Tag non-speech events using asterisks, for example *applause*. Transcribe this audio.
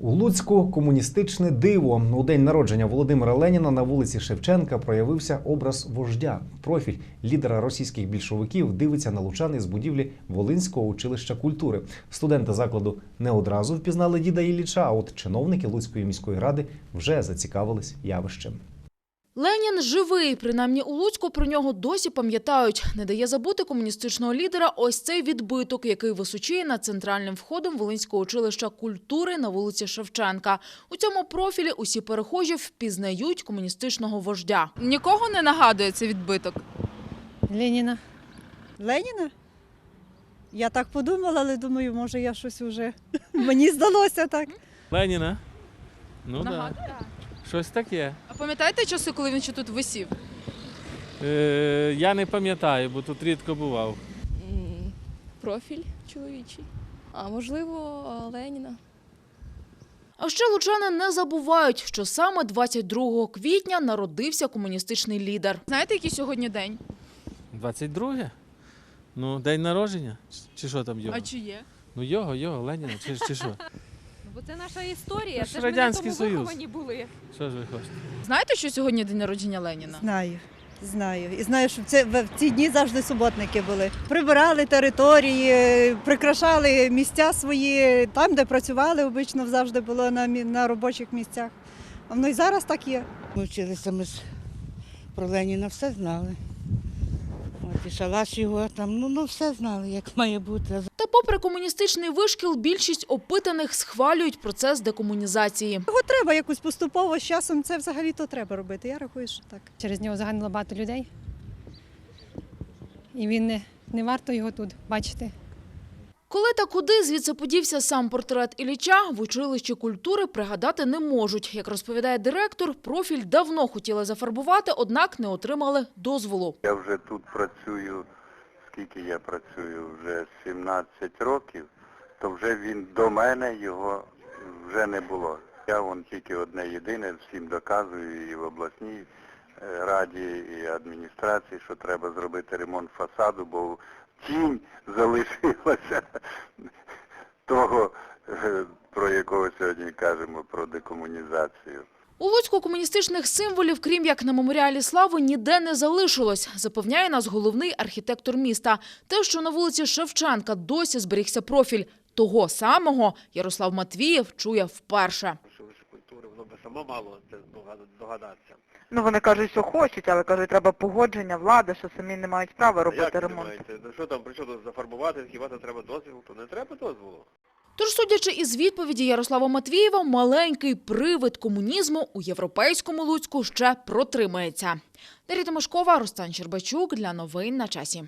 У Луцьку комуністичне диво. У день народження Володимира Леніна на вулиці Шевченка проявився образ вождя. Профіль лідера російських більшовиків дивиться на лучан із будівлі Волинського училища культури. Студенти закладу не одразу впізнали діда Ілліча, а от чиновники Луцької міської ради вже зацікавились явищем. Ленін живий. Принаймні у Луцьку про нього досі пам'ятають. Не дає забути комуністичного лідера ось цей відбиток, який височіє над центральним входом Волинського училища культури на вулиці Шевченка. У цьому профілі усі перехожі впізнають комуністичного вождя. Нікого не нагадує цей відбиток. Леніна. Леніна? Я так подумала, але думаю, може я щось уже. *laughs* Мені здалося так. Леніна? Ну так. Нагадує? Щось таке. А пам'ятаєте часи, коли він ще тут висів? Е, я не пам'ятаю, бо тут рідко бував. М, Профіль чоловічий. А можливо, Леніна. А ще лучани не забувають, що саме 22 квітня народився комуністичний лідер. Знаєте, який сьогодні день? 22? Ну, день народження? Чи- Чи що там його? А чи є? Ну його, його, Леніна, чи, чи що? Ну, Бо це наша історія. Це ж ми на Радянський тому Союз. виховані були. Що ж ви хочете? Знаєте, що сьогодні день народження Леніна? Знаю, знаю. І знаю, що в, це, в ці дні завжди суботники були. Прибирали території, прикрашали місця свої, там, де працювали, обично завжди було на, мі- на робочих місцях. А воно і зараз так є. Ми вчилися ми про Леніна, все знали. От і шалаш його там, ну, ну все знали, як має бути. Попри комуністичний вишкіл, більшість опитаних схвалюють процес декомунізації. Його треба якось поступово з часом. Це взагалі то треба робити. Я рахую, що так. Через нього загинуло багато людей. І він не, не варто його тут бачити. Коли та куди звідси подівся сам портрет Ілліча, в училищі культури пригадати не можуть. Як розповідає директор, профіль давно хотіли зафарбувати, однак не отримали дозволу. Я вже тут працюю, скільки я працюю, вже 17 років, то вже він до мене його вже не було. Я вон тільки одне єдине, всім доказую і в обласній е, раді, і адміністрації, що треба зробити ремонт фасаду, бо тінь залишилася того, е, про якого сьогодні кажемо, про декомунізацію. У Луцьку комуністичних символів, крім як на меморіалі слави, ніде не залишилось, запевняє нас головний архітектор міста. Те, що на вулиці Шевченка досі зберігся профіль того самого, Ярослав Матвієв чує вперше. що лише культури, воно би само мало це здогад- здогадатися. Ну вони кажуть, що хочуть, але кажуть, треба погодження влади, що самі не мають права Як робити ви ремонт. думаєте, ну що там, при чому тут зафарбувати, хіба це треба дозвіл? То не треба дозволу. Тож, судячи із відповіді Ярослава Матвієва, маленький привид комунізму у європейському Луцьку ще протримається. Дар'я Тимошкова, Рустан Щербачук для новин на часі.